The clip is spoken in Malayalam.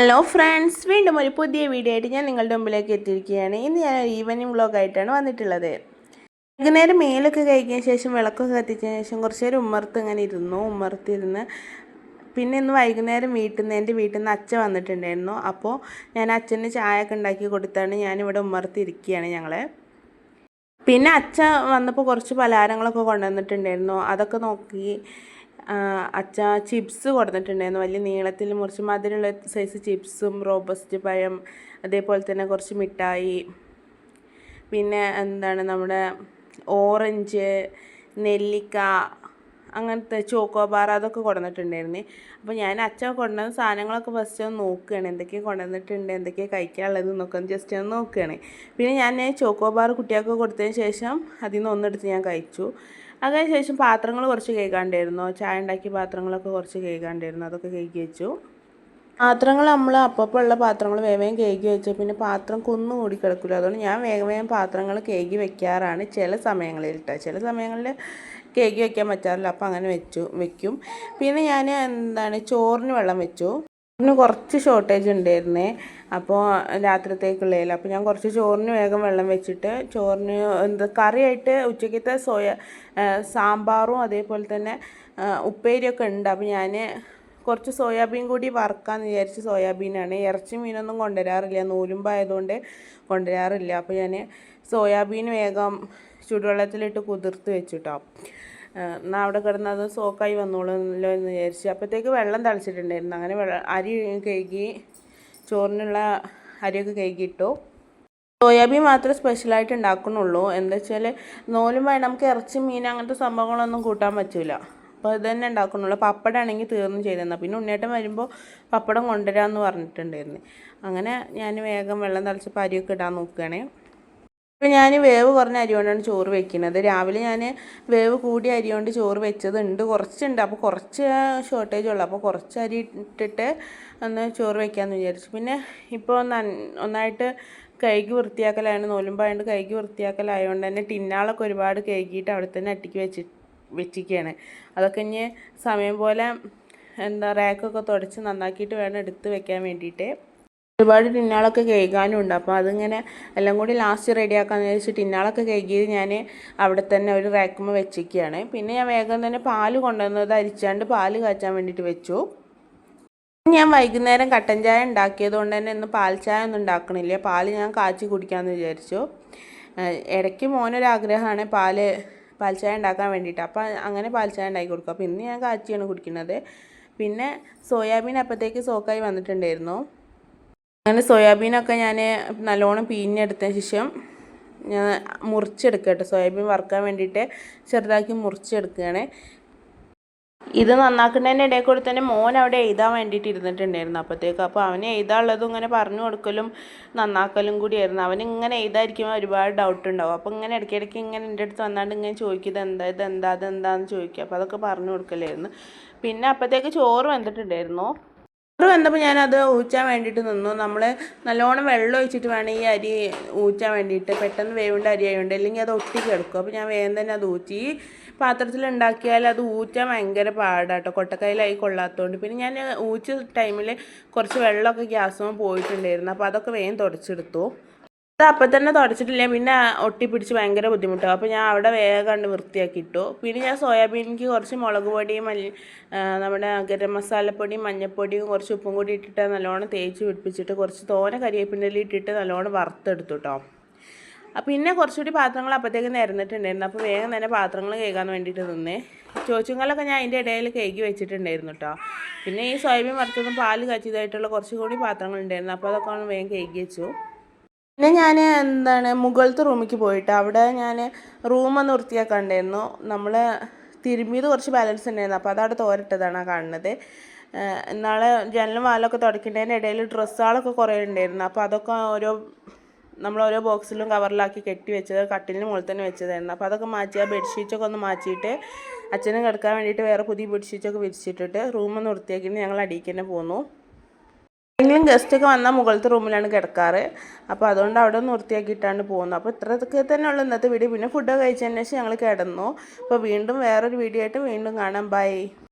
ഹലോ ഫ്രണ്ട്സ് വീണ്ടും ഒരു പുതിയ വീഡിയോ ആയിട്ട് ഞാൻ നിങ്ങളുടെ മുമ്പിലേക്ക് എത്തിയിരിക്കുകയാണ്. ഇന്ന് ഞാൻ ഒരു ഈവനിങ് വ്ളോഗായിട്ടാണ് വന്നിട്ടുള്ളത്. വൈകുന്നേരം മേലൊക്കെ കഴിക്കുന്ന ശേഷം വിളക്കൊക്കെ കത്തിച്ചതിന് ശേഷം കുറച്ച് നേരം ഉമ്മർത്ത് ഇങ്ങനെ ഇരുന്നു. ഉമ്മർത്തിരുന്ന് പിന്നെ ഇന്ന് വൈകുന്നേരം വീട്ടിൽ നിന്ന് എന്റെ വീട്ടിൽ നിന്ന് അച്ഛൻ വന്നിട്ടുണ്ടായിരുന്നു. അപ്പോൾ ഞാൻ അച്ഛന് ചായ ഒക്കെ ഉണ്ടാക്കി കൊടുത്താണ് ഞാനിവിടെ ഉമ്മർത്തിരിക്കുകയാണ് ഞങ്ങളെ. പിന്നെ അച്ഛൻ വന്നപ്പോൾ കുറച്ച് പലഹാരങ്ങളൊക്കെ കൊണ്ടുവന്നിട്ടുണ്ടായിരുന്നു. അതൊക്കെ നോക്കി അച്ഛ ചിപ്സ് കൊടുത്തിട്ടുണ്ടായിരുന്നു. വലിയ നീളത്തിൽ മുറിച്ച് മധുരമുള്ള സൈസ് ചിപ്സും റോബസ്റ്റ് പഴം അതേപോലെ തന്നെ കുറച്ച് മിഠായി. പിന്നെ എന്താണ് നമ്മുടെ ഓറഞ്ച് നെല്ലിക്ക അങ്ങനത്തെ ചോക്കോബാർ അതൊക്കെ കൊണ്ടുവന്നിട്ടുണ്ടായിരുന്നേ അപ്പോൾ ഞാൻ അച്ഛൻ കൊണ്ടുവന്ന സാധനങ്ങളൊക്കെ ഫസ്റ്റ് ഒന്ന് നോക്കുകയാണ്. എന്തൊക്കെയാണ് കൊണ്ടുവന്നിട്ടുണ്ട് എന്തൊക്കെയാണ് കഴിക്കാനുള്ളത് എന്നൊക്കെ ജസ്റ്റ് ഒന്ന് നോക്കുകയാണ്. പിന്നെ ഞാൻ ചോക്കോബാർ കുട്ടികൾക്ക് കൊടുത്തതിന് ശേഷം അതിൽ നിന്ന് ഒന്നെടുത്ത് ഞാൻ കഴിച്ചു. അതിന് ശേഷം പാത്രങ്ങൾ കുറച്ച് കേൾക്കാണ്ടായിരുന്നു ചായ ഉണ്ടാക്കിയ പാത്രങ്ങളൊക്കെ കുറച്ച് കേൾക്കാണ്ടായിരുന്നു അതൊക്കെ കഴുകി വെച്ചു. പാത്രങ്ങൾ നമ്മൾ അപ്പപ്പോൾ ഉള്ള പാത്രങ്ങൾ വേഗം കേകി വെച്ചു. പിന്നെ പാത്രം കുന്നു കൂടി കിടക്കില്ല. അതുകൊണ്ട് ഞാൻ വേഗം വേഗം പാത്രങ്ങൾ കേകി വെക്കാറാണ് ചില സമയങ്ങളിൽ കേട്ടോ ചില സമയങ്ങളിൽ കേക്ക് വെക്കാൻ പറ്റാറില്ല. അപ്പോൾ അങ്ങനെ വെച്ചു വെക്കും. പിന്നെ ഞാൻ എന്താണ് ചോറിന് വെള്ളം വെച്ചു. ചോറിന് കുറച്ച് ഷോർട്ടേജ് ഉണ്ടായിരുന്നേ. അപ്പോൾ രാത്രിത്തേക്കുള്ളതിൽ അപ്പോൾ ഞാൻ കുറച്ച് ചോറിന് വേഗം വെള്ളം വെച്ചിട്ട് ചോറിന് എന്താ കറിയായിട്ട് ഉച്ചക്കത്തെ സോയ സാമ്പാറും അതേപോലെ തന്നെ ഉപ്പേരിയൊക്കെ ഉണ്ട്. അപ്പോൾ ഞാൻ കുറച്ച് സോയാബീൻ കൂടി വറുക്കാമെന്ന് വിചാരിച്ച് സോയാബീനാണ്. ഇറച്ചി മീനൊന്നും കൊണ്ടുവരാറില്ല. നൂലുമ്പായതുകൊണ്ട് കൊണ്ടുവരാറില്ല. അപ്പോൾ ഞാൻ സോയാബീൻ വേഗം ചൂടുവെള്ളത്തിലിട്ട് കുതിർത്ത് വെച്ചിട്ടോ. എന്നാൽ അവിടെ കിടന്ന് അത് സോക്കായി വന്നോളൂല്ലോ എന്ന് വിചാരിച്ച്. അപ്പോഴത്തേക്ക് വെള്ളം തളിച്ചിട്ടുണ്ടായിരുന്നു. അങ്ങനെ വെള്ളം അരി കഴുകി ചോറിനുള്ള അരിയൊക്കെ കഴുകിയിട്ടു. സോയാബീൻ മാത്രമേ സ്പെഷ്യലായിട്ട് ഉണ്ടാക്കണുള്ളൂ എന്താ വെച്ചാൽ നോലും വേണം നമുക്ക് ഇറച്ചി മീൻ അങ്ങനത്തെ സംഭവങ്ങളൊന്നും കൂട്ടാൻ പറ്റില്ല അപ്പോൾ ഇത് തന്നെ ഉണ്ടാക്കുന്നുള്ളൂ. പപ്പടം ആണെങ്കിൽ തീർന്നും ചെയ്തെന്നാൽ പിന്നെ ഉണ്ണിയേട്ടം വരുമ്പോൾ പപ്പടം കൊണ്ടുവരാമെന്ന് പറഞ്ഞിട്ടുണ്ടായിരുന്നു. അങ്ങനെ ഞാൻ വേഗം വെള്ളം തളിച്ചപ്പോൾ അരിയൊക്കെ ഇടാൻ നോക്കുകയാണേ. ഇപ്പം ഞാൻ വേവ് കുറഞ്ഞ അരി കൊണ്ടാണ് ചോറ് വെക്കുന്നത്. രാവിലെ ഞാൻ വേവ് കൂടിയ അരി കൊണ്ട് ചോറ് വെച്ചതുണ്ട്. കുറച്ചുണ്ട്. അപ്പോൾ കുറച്ച് ഷോർട്ടേജ് ഉള്ളു. അപ്പോൾ കുറച്ച് അരി ഇട്ടിട്ട് ഒന്ന് ചോറ് വെക്കാമെന്ന് വിചാരിച്ചു. പിന്നെ ഇപ്പോൾ ഒന്നായിട്ട് കഴുകി വൃത്തിയാക്കലാണ്. നോലുമ്പായതുകൊണ്ട് കഴുകി വൃത്തിയാക്കലായതുകൊണ്ട് തന്നെ ടിന്നാളൊക്കെ ഒരുപാട് കഴുകിയിട്ട് അവിടെ തന്നെ അട്ടിക്ക് വെച്ച് വെച്ചിരിക്കുകയാണ് അതൊക്കെ ഇനി സമയം പോലെ എന്താ റാക്കൊക്കെ തുടച്ച് നന്നാക്കിയിട്ട് വേണം എടുത്ത് വെക്കാൻ വേണ്ടിയിട്ട്. ഒരുപാട് ടിന്നാളൊക്കെ കഴുകാനും ഉണ്ട് അപ്പോൾ അതിങ്ങനെ എല്ലാം കൂടി ലാസ്റ്റ് റെഡിയാക്കാന്ന് വെച്ച് ടിന്നാളൊക്കെ കേൾക്കിയത് ഞാൻ അവിടെ തന്നെ ഒരു റാക്കുമ്പോൾ വെച്ചിരിക്കുകയാണ് പിന്നെ ഞാൻ വേഗം തന്നെ പാൽ കൊണ്ടുവന്നത് അരിച്ചാണ്ട് പാൽ കാച്ചാൻ വേണ്ടിയിട്ട് വെച്ചു. ഞാൻ വൈകുന്നേരം കട്ടൻ ചായ ഉണ്ടാക്കിയത് കൊണ്ട് തന്നെ ഇന്ന് പാൽ ചായ ഒന്നും ഉണ്ടാക്കണില്ല. പാൽ ഞാൻ കാച്ചി കുടിക്കാമെന്ന് വിചാരിച്ചു. ഇടയ്ക്ക് മോനൊരാഗ്രഹമാണ് പാൽ പാൽ ചായ ഉണ്ടാക്കാൻ വേണ്ടിയിട്ട്. അപ്പോൾ അങ്ങനെ പാൽ ചായ ഉണ്ടാക്കി കൊടുക്കും. അപ്പോൾ ഇന്ന് ഞാൻ കാച്ചിയാണ് കുടിക്കുന്നത് പിന്നെ സോയാബീൻ അപ്പോഴത്തേക്ക് സോക്കായി വന്നിട്ടുണ്ടായിരുന്നു. അങ്ങനെ സോയാബീനൊക്കെ ഞാൻ നല്ലോണം പിഴിഞ്ഞെടുത്തതിന് ശേഷം ഞാൻ മുറിച്ചെടുക്കുക കേട്ടോ സോയാബീൻ വറുക്കാൻ വേണ്ടിയിട്ട് ചെറുതാക്കി മുറിച്ചെടുക്കുകയാണ്. ഇത് നന്നാക്കുന്നതിന്റെ ഇടയിൽ കൂടി തന്നെ മോൻ അവിടെ എഴുതാൻ വേണ്ടിയിട്ട് ഇരുന്നിട്ടുണ്ടായിരുന്നു. അപ്പോഴത്തേക്ക് അപ്പോൾ അവന് എഴുതാനുള്ളതും ഇങ്ങനെ പറഞ്ഞു കൊടുക്കലും നന്നാക്കലും കൂടിയായിരുന്നു. അവൻ ഇങ്ങനെ എഴുതായിരിക്കുമ്പോൾ ഒരുപാട് ഡൗട്ട് ഉണ്ടാവും. അപ്പോൾ ഇങ്ങനെ ഇടയ്ക്കിടയ്ക്ക് ഇങ്ങനെ എന്റെ അടുത്ത് വന്നാണ്ട് ഇങ്ങനെ ചോദിക്കും ഇത് എന്താ ഇത് എന്താ ഇത് എന്താന്ന് ചോദിക്കുക അപ്പോൾ അതൊക്കെ പറഞ്ഞു കൊടുക്കലായിരുന്നു. പിന്നെ അപ്പോഴത്തേക്ക് ചോറ് വന്നിട്ടുണ്ടായിരുന്നു ചോറ് വന്നപ്പോൾ ഞാനത് ഊച്ചാൻ വേണ്ടിയിട്ട് നിന്നു. നമ്മൾ നല്ലോണം വെള്ളം ഒഴിച്ചിട്ട് വേണം ഈ അരി ഊച്ചാൻ വേണ്ടിയിട്ട്. പെട്ടെന്ന് വേവേണ്ട അരി ആയതുകൊണ്ട് അല്ലെങ്കിൽ അത് ഒട്ടി കിടക്കും. അപ്പോൾ ഞാൻ വേഗം തന്നെ അത് ഊച്ചി പാത്രത്തിൽ ഉണ്ടാക്കിയാൽ അത് ഊറ്റാൻ ഭയങ്കര പാടാട്ടോ. കൊട്ടക്കയിലായി കൊള്ളാത്തതുകൊണ്ട് പിന്നെ ഞാൻ ഊച്ച ടൈമിൽ കുറച്ച് വെള്ളമൊക്കെ ഗ്യാസും പോയിട്ടുണ്ടായിരുന്നു. അപ്പോൾ അതൊക്കെ വേഗം തുടച്ചെടുത്തു. അത് അപ്പം തന്നെ തുടച്ചിട്ടില്ല. പിന്നെ ഒട്ടിപ്പിടിച്ച് ഭയങ്കര ബുദ്ധിമുട്ടാവും അപ്പോൾ ഞാൻ അവിടെ വേഗം കണ്ട് വൃത്തിയാക്കി ഇട്ടു. പിന്നെ ഞാൻ സോയാബീനിക്ക് കുറച്ച് മുളക് പൊടിയും മല്ലി നമ്മുടെ ഗരം മസാലപ്പൊടിയും മഞ്ഞൾപ്പൊടിയും കുറച്ച് ഉപ്പും കൂടി ഇട്ടിട്ട് നല്ലോണം തേച്ച് പിടിപ്പിച്ചിട്ട് കുറച്ച് തോന കരിയേപ്പിന്റെ ഇട്ടിട്ട് നല്ലോണം വറുത്തെടുത്തു കേട്ടോ പിന്നെ കുറച്ചുകൂടി പാത്രങ്ങൾ അപ്പോഴത്തേക്ക് നിരന്നിട്ടുണ്ടായിരുന്നു. അപ്പോൾ വേഗം തന്നെ പാത്രങ്ങൾ കേൾക്കാൻ വേണ്ടിയിട്ട് നിന്നേ. ചോച്ചുങ്ങളൊക്കെ ഞാൻ അതിന്റെ ഇടയിൽ കേക്ക് വെച്ചിട്ടുണ്ടായിരുന്നു കേട്ടോ പിന്നെ ഈ സോയാബീൻ വറുത്തതും പാൽ കാച്ചിയതായിട്ടുള്ള കുറച്ചുകൂടി പാത്രങ്ങളുണ്ടായിരുന്നു. അപ്പോൾ അതൊക്കെ വേഗം കേക്ക് വെച്ചു. പിന്നെ ഞാൻ എന്താണ് മുകളിലത്തെ റൂമിലേക്ക് പോയിട്ട് അവിടെ ഞാൻ റൂം റൂമൊന്ന് വൃത്തിയാക്കണ്ടായിരുന്നു. നമ്മൾ തിരുമ്മിയത് കുറച്ച് ബാലൻസ് ഉണ്ടായിരുന്നു. അപ്പോൾ അതവിടെ തോരട്ടതാണ് കാണുന്നത്. എന്നാളെ ജനലും വാലൊക്കെ തുടക്കേണ്ടതിന്റെ ഇടയിൽ ഡ്രസ്സുകളൊക്കെ കുറേ ഉണ്ടായിരുന്നു. അപ്പോൾ അതൊക്കെ ഓരോ നമ്മൾ ഓരോ ബോക്സിലും കവറിലാക്കി കെട്ടി വെച്ചത് കട്ടിലിന് മുകളിൽ തന്നെ വെച്ചതായിരുന്നു. അപ്പോൾ അതൊക്കെ മാറ്റി ആ ബെഡ്ഷീറ്റൊക്കെ ഒന്ന് മാറ്റിയിട്ട് അച്ഛനും കിടക്കാൻ വേണ്ടിയിട്ട് വേറെ പുതിയ ബെഡ്ഷീറ്റൊക്കെ വിരിച്ചിട്ടിട്ട് റൂമൊന്ന് വൃത്തിയാക്കിയിട്ട് ഞങ്ങൾ അടിയിൽ തന്നെ പോന്നു. എന്തെങ്കിലും ഗസ്റ്റൊക്കെ വന്നാൽ മുകളിലത്തെ റൂമിലാണ് കിടക്കാറ്. അപ്പോൾ അതുകൊണ്ട് അവിടെ വൃത്തിയാക്കിയിട്ടാണ് പോകുന്നത്. അപ്പോൾ ഇത്രയൊക്കെ തന്നെ ഉള്ളൂ ഇന്നത്തെ വീഡിയോ പിന്നെ ഫുഡ് കഴിച്ചതിന് ശേഷം ഞങ്ങൾ കിടന്നു. അപ്പോൾ വീണ്ടും വേറൊരു വീഡിയോ ആയിട്ട് വീണ്ടും കാണാം. ബൈ